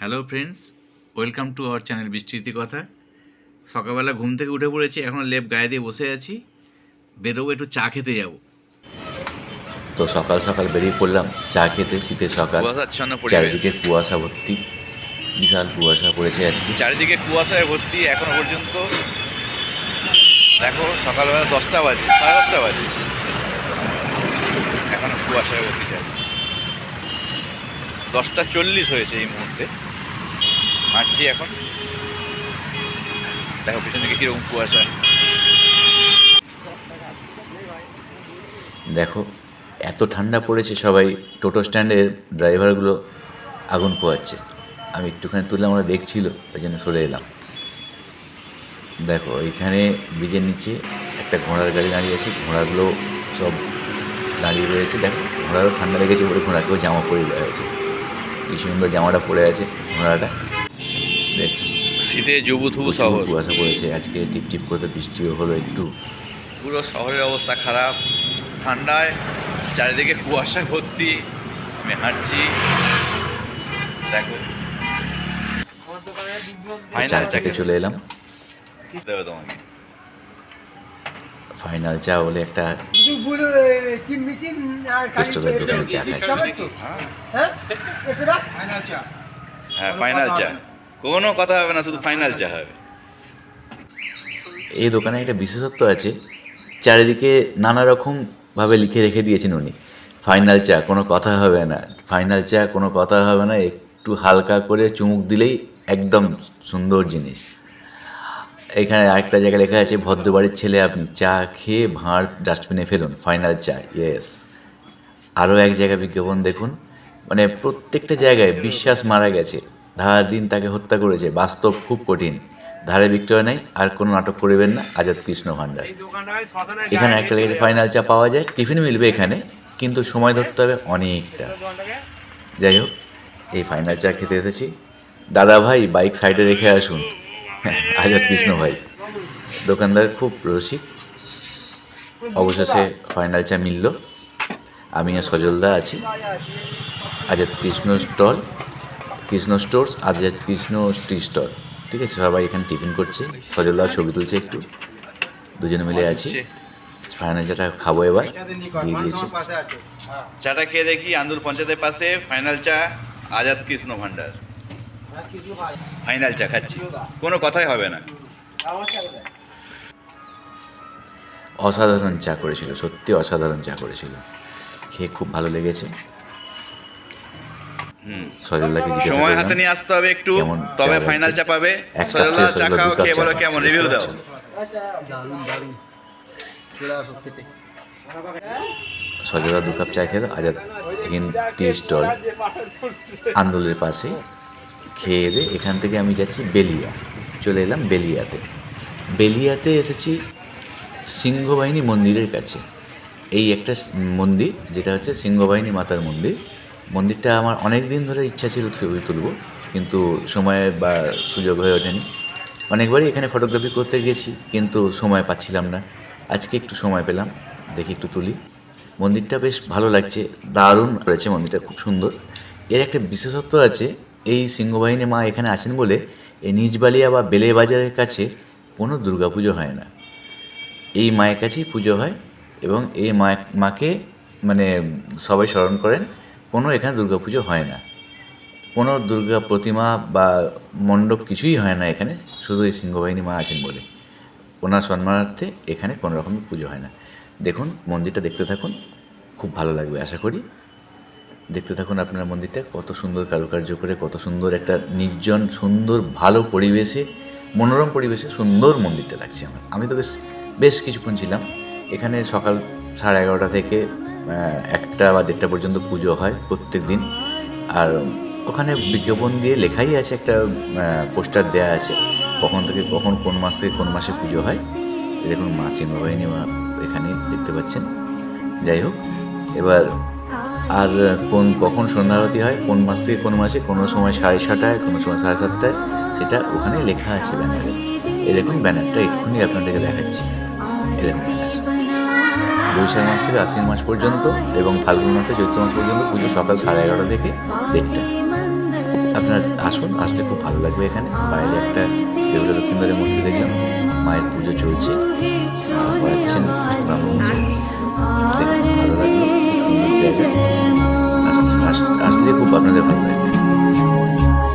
Hello friends welcome to our channel বিস্তৃতি কথা সকালবেলা ঘুম থেকে উঠে পড়েছি এখন লেপ গায়ে দিয়ে বসে আছি। বেরোবো একটু চা খেতে যাব। তো সকাল সকাল বেরিয়ে পড়লাম চা খেতে শীতের সকাল। চারিদিকে কুয়াশা ভর্তি বিশাল কুয়াশা পড়েছে আজকে। চারিদিকে কুয়াশায় ভর্তি এখনও পর্যন্ত। দেখো সকালবেলা দশটা বাজে সাড়ে দশটা বাজে। এখনও কুয়াশায় ভর্তি চাই দশটা চল্লিশ হয়েছে এই মুহূর্তে। হাঁটছি এখন। দেখো, পিছন দিকে কীরকম কুয়াশা। দেখো, এত ঠান্ডা পড়েছে সবাই, টোটো স্ট্যান্ডের ড্রাইভারগুলো আগুন পোয়াচ্ছে আমি একটুখানি তুললাম আমরা দেখছিল, ওই জন্য সরে এলাম। দেখো এখানে ব্রিজের নিচে একটা ঘোড়ার গাড়ি দাঁড়িয়ে আছে, ঘোড়াগুলো সব দাঁড়িয়ে রয়েছে। দেখো, ঘোড়ারও ঠান্ডা লেগেছে বলে ঘোড়াকেও জামা পরে দেওয়া হয়েছে। কি সুন্দর জামাটা পরে আছে ঘোড়াটা। শীতে জবুথুবু প্রচুর শহর। কুয়াশা পড়েছে আজকে টিপটিপ করতে বৃষ্টিও হলো একটু। পুরো শহরের অবস্থা খারাপ ঠান্ডায় চারিদিকে কুয়াশা ভর্তি আমি হাঁটছি। দেখো। চা ফাইনাল চলে এলাম। দেবে তোমাকে। ফাইনাল চা বলে একটা কেষ্টদের দোকানে চা খাই হ্যাঁ হ্যাঁ ফাইনাল চা। কোনো কথা হবে না শুধু ফাইনাল চা হবে। এই দোকানে একটা বিশেষত্ব আছে চারিদিকে নানা রকমভাবে লিখে রেখে দিয়েছেন উনি। ফাইনাল চা কোনো কথা হবে না। ফাইনাল চা কোনো কথা হবে না একটু হালকা করে চুমুক দিলেই একদম সুন্দর জিনিস। এখানে আরেকটা জায়গায় লেখা আছে ভদ্রবাড়ির ছেলে আপনি চা খেয়ে ভাঁড় ডাস্টবিনে ফেলুন ফাইনাল চা। ইয়েস আরও এক জায়গায় বিজ্ঞাপন দেখুন। মানে প্রত্যেকটা জায়গায় বিশ্বাস মারা গেছে। ধারার দিন তাকে হত্যা করেছে। বাস্তব খুব কঠিন। ধারে বিক্রয় নেই আর কোনো নাটক করবেন না আজাদ কৃষ্ণ ভাণ্ডার এখানে একটা লেগেছে ফাইনাল চা পাওয়া যায় টিফিন মিলবে এখানে কিন্তু সময় ধরতে হবে অনেকটা। যাই হোক এই ফাইনাল চা খেতে এসেছি। দাদা ভাই বাইক সাইডে রেখে আসুন। হ্যাঁ, আজাদ কৃষ্ণ ভাই। দোকানদার খুব রসিক। অবশেষে ফাইনাল চা মিলল। আমি সজলদা আছি। Azad Krishna stall. Krishna stores Azad Krishna tea store. ঠিক আছে সবাই এখানে টিফিন করছে। সজলদা ছবি তুলছে একটু। দুজনে মিলে আছি। ফাইনাল চাটা খাব এবার। দিয়ে দিয়েছে। চাটা খেয়ে দেখি আন্দুল পঞ্চায়েতের পাশে। ফাইনাল চা আজাদ কৃষ্ণ ভান্ডার। ফাইনাল চা খাচ্ছি। কোনো কথাই হবে না। অসাধারণ চা করেছিল সত্যি অসাধারণ চা করেছিল। খেয়ে খুব ভালো লেগেছে। সময় হাতে নিয়ে আসতে হবে একটু তবে ফাইনাল হয়েছে? চা পাবে সজলদা চা খাও খেয়ে চা বলো কেমন রিভিউ দাও? সজলদা দু কাপ চা খেলো আজাদ হিন্দ টি স্টল আন্দোলের পাশে। খেয়ে দিয়ে এখান থেকে আমি যাচ্ছি বেলিয়া। চলে এলাম বেলিয়াতে। বেলিয়াতে এসেছি সিংহবাহিনী মন্দিরের কাছে। এই একটা মন্দির যেটা হচ্ছে সিংহবাহিনী মাতার মন্দির। মন্দিরটা আমার অনেক দিন ধরে ইচ্ছা ছিল ছবি তুলব, কিন্তু সময় বা সুযোগ হয়ে ওঠেনি। অনেকবারই এখানে ফটোগ্রাফি করতে গেছি, কিন্তু সময় পাচ্ছিলাম না। আজকে একটু সময় পেলাম, দেখি একটু তুলি। মন্দিরটা বেশ ভালো লাগছে, দারুণ রয়েছে মন্দিরটা, খুব সুন্দর। এর একটা বিশেষত্ব আছে, এই সিংহবাহিনী মা এখানে আছেন বলে এই নিজবালিয়া বা বেলে বাজারের কাছে কোনো দুর্গাপুজো হয় না। এই মায়ের কাছেই পুজো হয় এবং এই মা, মাকে মানে সবাই স্মরণ করেন। কোনো এখানে দুর্গাপুজো হয় না। কোনো দুর্গা প্রতিমা বা মণ্ডপ কিছুই হয় না এখানে, শুধু এই সিংহবাহিনী মা আছেন বলে। ওনার সম্মানার্থে এখানে কোনো রকমের পুজো হয় না। দেখুন, মন্দিরটা দেখতে থাকুন, খুব ভালো লাগবে, আশা করি। দেখতে থাকুন আপনার মন্দিরটা, কত সুন্দর কারুকার্য করে, কত সুন্দর একটা নির্জন, সুন্দর, ভালো পরিবেশে, মনোরম পরিবেশে সুন্দর মন্দিরটা লাগছে আমার। আমি তো বেশ বেশ কিছুক্ষণ ছিলাম। এখানে সকাল সাড়ে এগারোটা থেকে একটা বা দেড়টা পর্যন্ত পুজো হয় প্রত্যেক দিন আর ওখানে বিজ্ঞাপন দিয়ে লেখাই আছে একটা পোস্টার দেওয়া আছে, কখন থেকে কখন কোন মাস থেকে কোন মাসে পুজো হয়। দেখুন, মা সিংহবাহিনী মা এখানে দেখতে পাচ্ছেন। যাই হোক, এবার আর কোন কখন সন্ধ্যা আরতি হয়, কোন মাস থেকে কোন মাসে, কোনো সময় সাড়ে ছটায় কোনো সময় সাড়ে সাতটায়, সেটা ওখানে লেখা আছে ব্যানারে। এই দেখুন, ব্যানারটা এক্ষুনি আপনাদেরকে দেখাচ্ছি। এই দেখুন বৈশাখ মাস থেকে আশ্বিন মাস পর্যন্ত এবং ফাল্গুন মাসে চৈত্র মাস পর্যন্ত পুজো সকাল সাড়ে এগারোটা থেকে দেড়টা আপনি আপনারা আসুন আসলে খুব ভালো লাগবে এখানে বাইরে একটা বেহুলা লক্ষ্মীন্দরের মূর্তি দেখলাম মায়ের পুজো চলছে মা করাচ্ছেন ব্রাহ্মণজি দেখুন ভালো লাগলো খুব সুন্দর জায়গা আস- আস- আসলে খুব আপনাদের ভালো লাগবে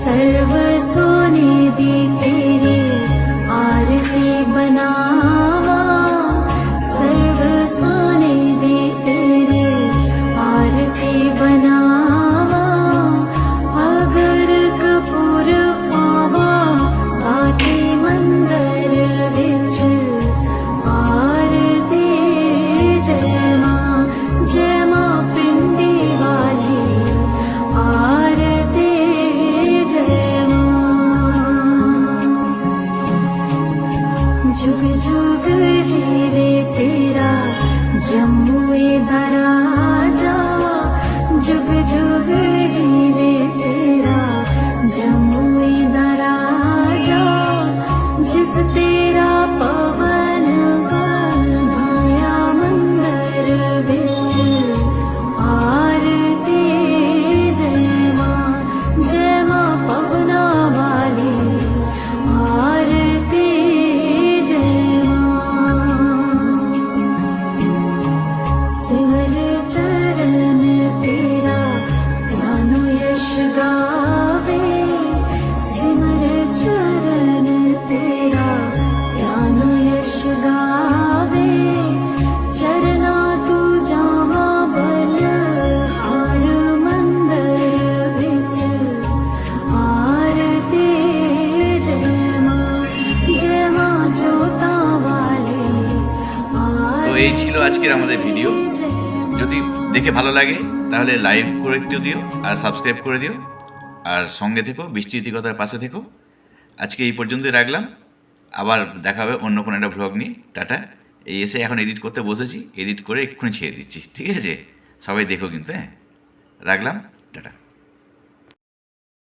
सर्व सोने दी तेरी आरती बनावा जम्मुए এই ছিল আজকের আমাদের ভিডিও। যদি দেখে ভালো লাগে, তাহলে লাইক করে একটু দিও আর সাবস্ক্রাইব করে দিও। আর সঙ্গে থেকো বৃষ্টিতিকতার পাশে থেকো। আজকে এই পর্যন্তই রাখলাম। আবার দেখা হবে অন্য কোনো একটা ভ্লগ নিয়ে। টাটা। এই এসে এখন এডিট করতে বসেছি। এডিট করে এক্ষুনি ছেড়ে দিচ্ছি। ঠিক আছে? সবাই দেখো কিন্তু হ্যাঁ? রাখলাম। টাটা।